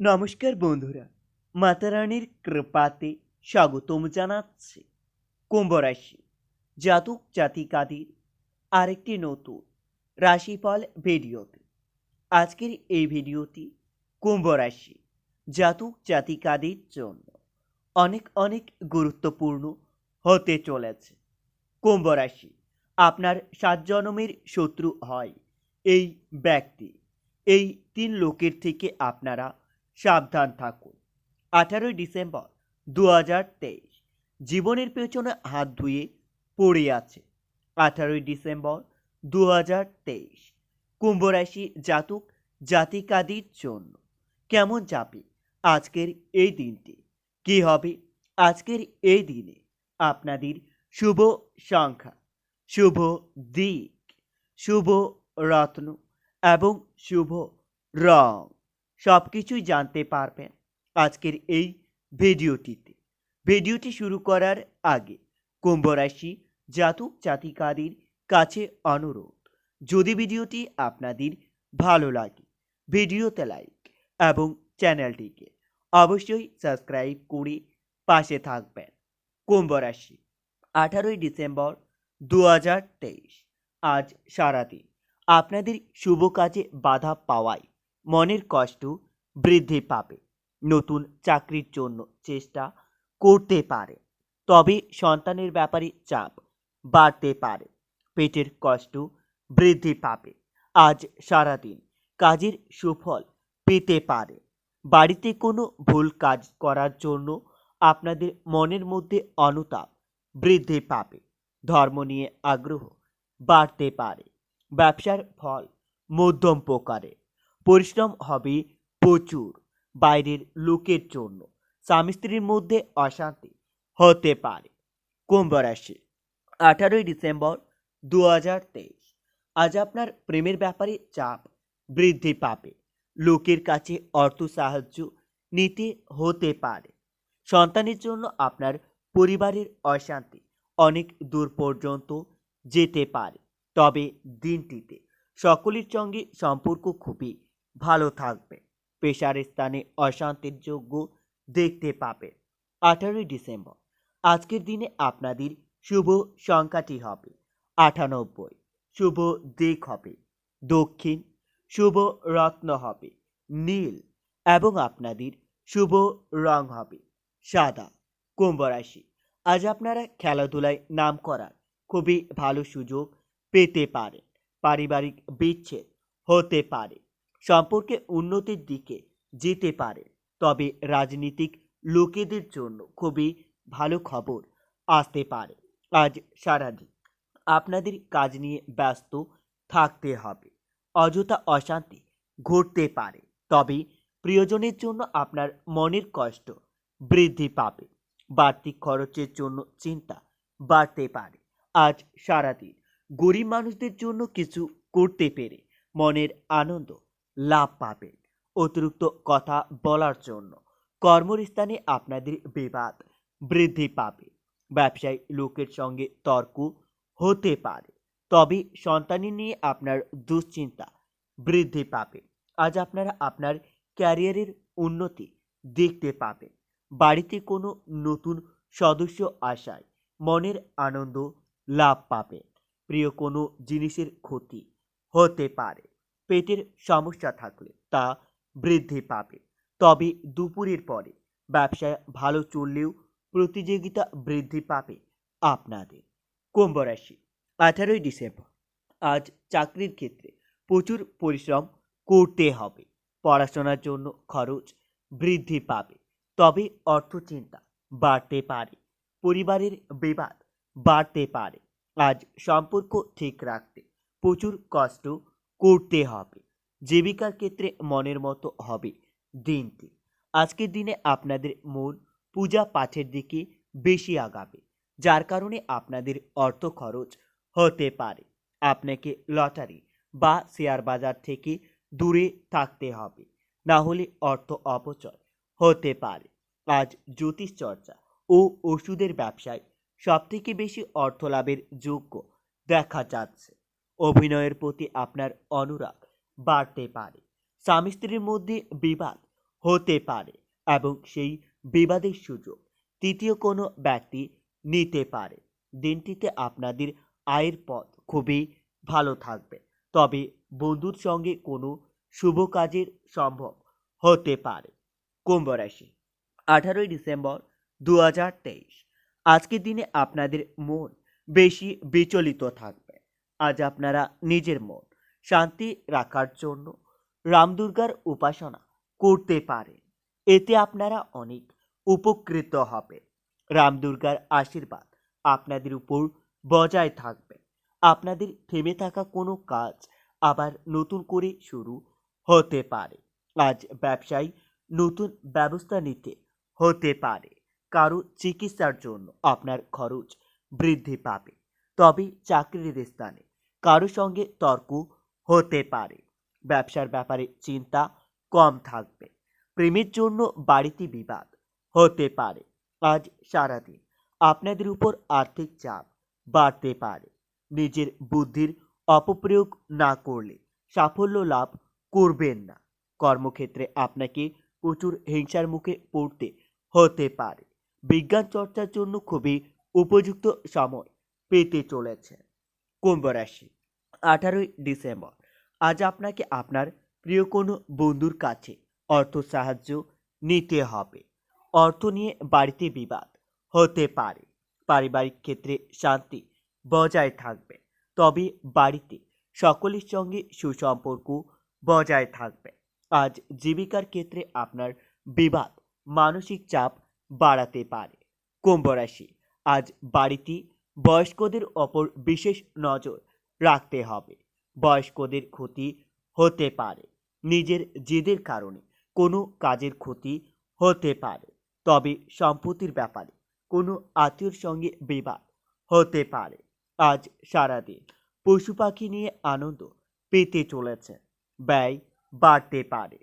নমস্কার বন্ধুরা মাতারানীর কৃপাতে স্বাগতম জানাচ্ছি কুম্ভ রাশি জাতক জাতিকাদের আরেকটি নতুন রাশিফল ভিডিওতে। আজকের এই ভিডিওটি কুম্ভ রাশি জাতক জাতিকাদের জন্য অনেক অনেক গুরুত্বপূর্ণ হতে চলেছে। কুম্ভ রাশি আপনার সাত জনমের শত্রু হয় এই ব্যক্তি, এই তিন লোকের থেকে আপনারা সাবধান থাকুন। আঠারোই ডিসেম্বর দু হাজার তেইশ, জীবনের পেছনে হাত ধুয়ে পড়ে আছে। আঠারোই ডিসেম্বর দু হাজার তেইশ, কুম্ভ রাশি জাতক জাতিকাদের জন্য। কেমন যাবে আজকের এই দিনটি? কি হবে আজকের এই দিনে? আপনাদের শুভ সংখ্যা, শুভ দিক, শুভ রত্ন এবং শুভ রং। সব কিছুই জানতে পারবেন আজকের এই ভিডিওটিতে। ভিডিওটি শুরু করার আগে কুম্ভ রাশি জাতক জাতিকাদের কাছে অনুরোধ, যদি ভিডিওটি আপনাদের ভালো লাগে, ভিডিওতে লাইক এবং চ্যানেলটিকে অবশ্যই সাবস্ক্রাইব করে পাশে থাকবেন। কুম্ভ রাশি, আঠারোই ডিসেম্বর দু হাজার তেইশ, আজ সারাদিন। আপনাদের শুভ কাজে বাধা পাওয়ায় মনের কষ্ট বৃদ্ধি পাবে। নতুন চাকরির জন্য চেষ্টা করতে পারে। তবে সন্তানের ব্যাপারে চাপ বাড়তে পারে। পেটের কষ্ট বৃদ্ধি পাবে। আজ সারাদিন কাজের সুফল পেতে পারে। বাড়িতে কোনো ভুল কাজ করার জন্য আপনাদের মনের মধ্যে অনুতাপ বৃদ্ধি পাবে। ধর্ম নিয়ে আগ্রহ বাড়তে পারে। ব্যবসার ফল মধ্যম প্রকারে। পরিশ্রম হবে প্রচুর, বাইরের লোকের জন্য। স্বামী স্ত্রীর মধ্যে অশান্তি হতে পারে। কুম্ভ রাশি, আঠারোই ডিসেম্বর দু হাজার তেইশ। আজ আপনার প্রেমের ব্যাপারে চাপ বৃদ্ধি পাবে। লোকের কাছে অর্থ সাহায্য নিতে হতে পারে। সন্তানের জন্য আপনার পরিবারের অশান্তি অনেক দূর পর্যন্ত যেতে পারে। তবে দিনটিতে সকলের সঙ্গে সম্পর্ক খুবই ভালো থাকবে। পেশার স্থানে অশান্তির যোগ্য দেখতে পাবে। আঠারোই ডিসেম্বর, আজকের দিনে আপনাদের শুভ সংখ্যাটি হবে আটানব্বই। শুভ দিক হবে দক্ষিণ, শুভ রত্ন হবে নীল এবং আপনাদের শুভ রং হবে সাদা। কুম্ভ রাশি, আজ আপনারা খেলাধুলায় নাম করার খুবই ভালো সুযোগ পেতে পারেন। পারিবারিক বিচ্ছেদ হতে পারে। সম্পর্কে উন্নতির দিকে যেতে পারে। তবে রাজনীতিক লোকেদের জন্য খুবই ভালো খবর আসতে পারে। আজ সারাদিন আপনাদের কাজ নিয়ে ব্যস্ত থাকতে হবে। অযথা অশান্তি ঘটতে পারে। তবে প্রিয়জনের জন্য আপনার মনের কষ্ট বৃদ্ধি পাবে। বাড়তি খরচের জন্য চিন্তা বাড়তে পারে। আজ সারাদিন গরিব মানুষদের জন্য কিছু করতে পেরে মনের আনন্দ লাভ পাবেন অতিরিক্ত কথা বলার জন্য কর্মস্থানে আপনাদের বিবাদ বৃদ্ধি পাবে। ব্যবসায়ী লোকের সঙ্গে তর্ক হতে পারে, তবে সন্তান নিয়ে আপনার দুশ্চিন্তা বৃদ্ধি পাবে। আজ আপনারা আপনার ক্যারিয়ারের উন্নতি দেখতে পাবেন। বাড়িতে কোনো নতুন সদস্য আসায় মনের আনন্দ লাভ পাবেন। প্রিয় কোনো জিনিসের ক্ষতি হতে পারে। পেটের সমস্যা থাকলে তা বৃদ্ধি পাবে। তবে দুপুরের পরে ব্যবসায় ভালো চললেও প্রতিযোগিতা বৃদ্ধি পাবে আপনাদের। কুম্ভ রাশি, আঠারোই ডিসেম্বর। আজ চাকরির ক্ষেত্রে প্রচুর পরিশ্রম করতে হবে। পড়াশোনার জন্য খরচ বৃদ্ধি পাবে। তবে অর্থ চিন্তা বাড়তে পারে। পরিবারের বিবাদ বাড়তে পারে। আজ সম্পর্ক ঠিক রাখতে প্রচুর কষ্ট করতে হবে। জীবিকার ক্ষেত্রে মনের মতো হবে দিনটি। আজকের দিনে আপনাদের মন পূজা পাঠের দিকে বেশি আগাবে, যার কারণে আপনাদের অর্থ খরচ হতে পারে। আপনাকে লটারি বা শেয়ার বাজার থেকে দূরে থাকতে হবে, না হলে অর্থ অপচয় হতে পারে। আজ জ্যোতিষ চর্চা ও ওষুধের ব্যবসায় সবথেকে বেশি অর্থ লাভের যোগ্য দেখা যাচ্ছে। অভিনয়ের প্রতি আপনার অনুরাগ বাড়তে পারে। স্বামী স্ত্রীর মধ্যে বিবাদ হতে পারে এবং সেই বিবাদের সুযোগ তৃতীয় কোনো ব্যক্তি নিতে পারে। দিনটিতে আপনাদের আয়ের পথ খুবই ভালো থাকবে। তবে বন্ধুর সঙ্গে কোনো শুভ কাজের সম্ভব হতে পারে। কুম্ভ রাশি, আঠারোই ডিসেম্বর দু হাজার তেইশ। আজকের দিনে আপনাদের মন বেশি বিচলিত থাকবে। আজ আপনারা নিজের মন শান্তি রাখার জন্য রামদুর্গার উপাসনা করতে পারেন। এতে আপনারা অনেক উপকৃত হবে রামদুর্গার আশীর্বাদ আপনাদের উপর বজায় থাকবে। আপনাদের থেমে থাকা কোনো কাজ আবার নতুন করে শুরু হতে পারে। আজ ব্যবসায় নতুন ব্যবস্থা নিতে হতে পারে। কারও চিকিৎসার জন্য আপনার খরচ বৃদ্ধি পাবে। তবে চাকরির স্থানে কারও সঙ্গে তর্ক হতে পারে। ব্যবসার ব্যাপারে চিন্তা কম থাকবে। প্রেমের জন্য বাড়িতে বিবাদ হতে পারে। আজ সারাদিন আপনাদের উপর আর্থিক চাপ বাড়তে পারে। নিজের বুদ্ধির অপপ্রয়োগ না করলে সাফল্য লাভ করবেন না। কর্মক্ষেত্রে আপনাকে প্রচুর হিংসার মুখে পড়তে হতে পারে। বিজ্ঞান চর্চার জন্য খুবই উপযুক্ত সময় পেতে চলেছে কুম্ভ রাশি আঠারোই ডিসেম্বর। আজ আপনাকে আপনার প্রিয় কোনো বন্ধুর কাছে অর্থ সাহায্য নিতে হবে। অর্থ নিয়ে বাড়িতে বিবাদ হতে পারে। পারিবারিক ক্ষেত্রে শান্তি বজায় থাকবে। তবে বাড়িতে সকলের সঙ্গে সুসম্পর্ক বজায় থাকবে। আজ জীবিকার ক্ষেত্রে আপনার বিবাদ মানসিক চাপ বাড়াতে পারে। কুম্ভ রাশি আজ বাড়িতে বয়স্কদের ওপর বিশেষ নজর রাখতে হবে। বয়স্কদের ক্ষতি হতে পারে, নিজের জেদের কারণে কোনো কাজের ক্ষতি হতে পারে, তবে সম্পত্তির ব্যাপারে কোনো আত্মীয়র সঙ্গে বিবাদ হতে পারে। আজ সারাদিন পশু পাখি নিয়ে আনন্দ পেতে চলেছে, ব্যয় বাড়তে পারে,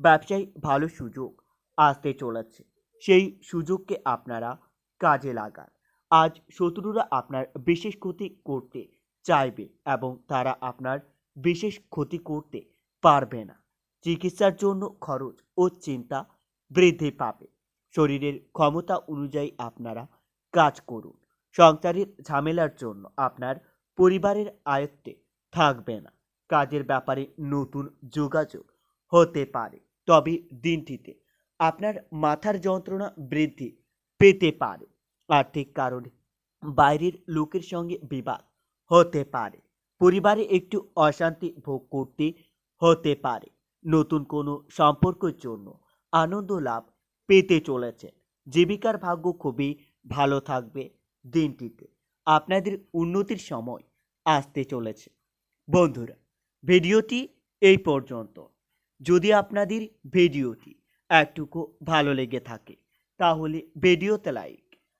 ব্যবসায় ভালো সুযোগ আসতে চলেছে, সেই সুযোগকে আপনারা কাজে লাগান। আজ শত্রুরা আপনার বিশেষ ক্ষতি করতে চাইবে এবং তারা আপনার বিশেষ ক্ষতি করতে পারবে না। চিকিৎসার জন্য খরচ ও চিন্তা বৃদ্ধি পাবে। শরীরের ক্ষমতা অনুযায়ী আপনারা কাজ করুন। সংসারের ঝামেলার জন্য আপনার পরিবারের আয়ত্তে থাকবে না। কাজের ব্যাপারে নতুন যোগাযোগ হতে পারে। তবে দিনটিতে আপনার মাথার যন্ত্রণা বৃদ্ধি পেতে পারে। আর্থিক কারণে বাইরের লোকের সঙ্গে বিবাদ হতে পারে। পরিবারে একটু অশান্তি ভোগ করতে হতে পারে। নতুন কোনো সম্পর্কের জন্য আনন্দ লাভ পেতে চলেছে জীবিকার ভাগ্য খুবই ভালো থাকবে দিনটিতে। আপনাদের উন্নতির সময় আসতে চলেছে। বন্ধুরা, ভিডিওটি এই পর্যন্ত। যদি আপনাদের ভিডিওটি একটুকু ভালো লেগে থাকে, তাহলে ভিডিওতে লাইক